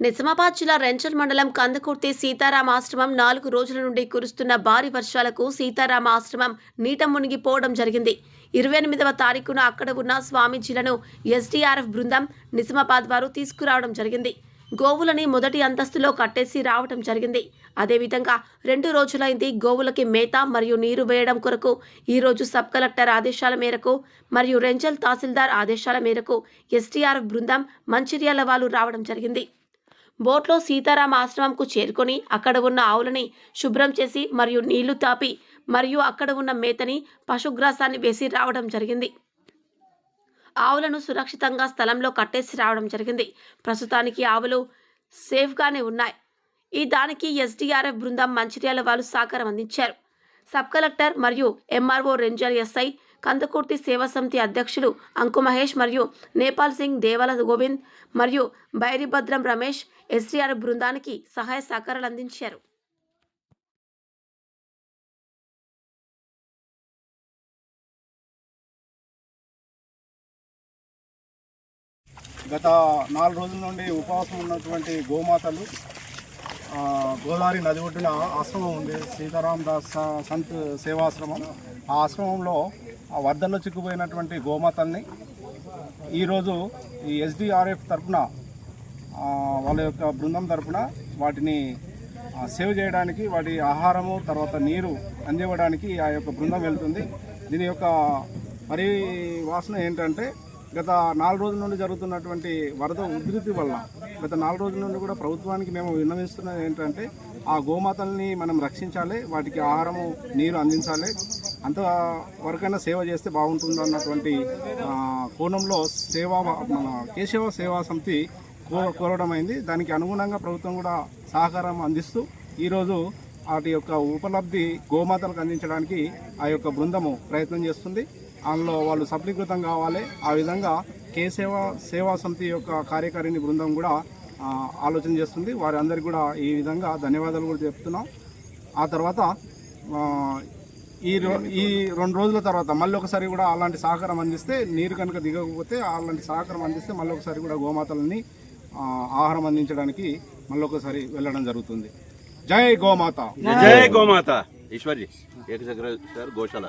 నిజామాబాద్ జిల్లా రెంచల్ మండలం కందకుర్తి సీతారామ ఆశ్రమం నాలుగు రోజుల నుండి కురుస్తున్న భారీ వర్షాలకు సీతారామ ఆశ్రమం నీట మునిగిపోవడం జరిగింది. ఇరవై ఎనిమిదవ తారీఖున అక్కడ ఉన్న స్వామీజీలను ఎస్డీఆర్ఎఫ్ బృందం నిజామాబాద్ వారు తీసుకురావడం జరిగింది. గోవులని మొదటి అంతస్తులో కట్టేసి రావడం జరిగింది. అదేవిధంగా రెండు రోజులైంది గోవులకి మేత మరియు నీరు వేయడం కొరకు ఈ రోజు సబ్ కలెక్టర్ ఆదేశాల మేరకు మరియు రెంచల్ తహసీల్దార్ ఆదేశాల మేరకు ఎస్టీఆర్ఎఫ్ బృందం మంచిర్యాల వాళ్ళు రావడం జరిగింది. బోట్లో సీతారామ ఆశ్రమంకు చేరుకొని అక్కడ ఉన్న ఆవులని శుభ్రం చేసి మరియు నీళ్ళు తాపి మరియు అక్కడ ఉన్న మేతని పశుగ్రాసాన్ని వేసి రావడం జరిగింది. ఆవులను సురక్షితంగా స్థలంలో కట్టేసి రావడం జరిగింది. ప్రస్తుతానికి ఆవులు సేఫ్గానే ఉన్నాయి. ఈ దానికి ఎస్డీఆర్ఎఫ్ బృందం మంచిర్యాల వాళ్ళు సహకారం అందించారు. సబ్ కలెక్టర్ మరియు MRO ranger SI Kandakurthi Seva Samithi అధ్యక్షులు అంకు మహేష్ మరియు నేపాల్ సింగ్ దేవల గోవింద్ మరియు బైరిభద్రం రమేష్ ఎస్డీఆర్ఎఫ్ బృందానికి సహాయ సహకారాలు అందించారు. గత నాలుగు రోజుల నుండి ఉపవాసం ఉన్నటువంటి గోమాతలు గోదావరి నది ఒడ్డున ఆశ్రమం ఉంది. సీతారాం దాస్ సంత్ సేవాశ్రమం. ఆ ఆశ్రమంలో ఆ వరదల్లో చిక్కుపోయినటువంటి గోమాతల్ని ఈరోజు ఈ ఎస్డిఆర్ఎఫ్ తరఫున వాళ్ళ యొక్క బృందం తరఫున వాటిని సేవ్ చేయడానికి వాటి ఆహారము తర్వాత నీరు అందివ్వడానికి ఆ యొక్క బృందం వెళ్తుంది. దీని యొక్క పరివాసన ఏంటంటే గత నాలుగు రోజుల నుండి జరుగుతున్నటువంటి వరద ఉధృతి వల్ల గత నాలుగు రోజుల నుండి కూడా ప్రభుత్వానికి మేము విన్నవిస్తున్నది ఏంటంటే ఆ గోమాతల్ని మనం రక్షించాలి వాటికి ఆహారము నీరు అందించాలి అంత వరకైనా సేవ చేస్తే బాగుంటుంది అన్నటువంటి కోణంలో సేవా మన కేశవ సేవా సమితి కో- కోరడం అయింది దానికి అనుగుణంగా ప్రభుత్వం కూడా సహకారం అందిస్తూ ఈరోజు వాటి యొక్క ఉపలబ్ధి గోమాతలకు అందించడానికి ఆ యొక్క బృందము ప్రయత్నం చేస్తుంది. అందులో వాళ్ళు సఫలీకృతం కావాలి. ఆ విధంగా కేసేవ సేవా సమితి యొక్క కార్యకారిణి బృందం కూడా ఆలోచన చేస్తుంది. వారందరికీ కూడా ఈ విధంగా ధన్యవాదాలు కూడా చెప్తున్నాం. ఆ తర్వాత ఈ ఈ రెండు రోజుల తర్వాత మళ్ళీ ఒకసారి కూడా అలాంటి సహకారం అందిస్తే నీరు కనుక దిగకపోతే అలాంటి సహకారం అందిస్తే మళ్ళీ ఒకసారి కూడా గోమాతలని ఆహారం అందించడానికి మళ్ళీ ఒకసారి వెళ్ళడం జరుగుతుంది. జై గోమాత. జై గోమాత. ఈశ్వర్జీ ఏకచక్ర సార్ గోశాల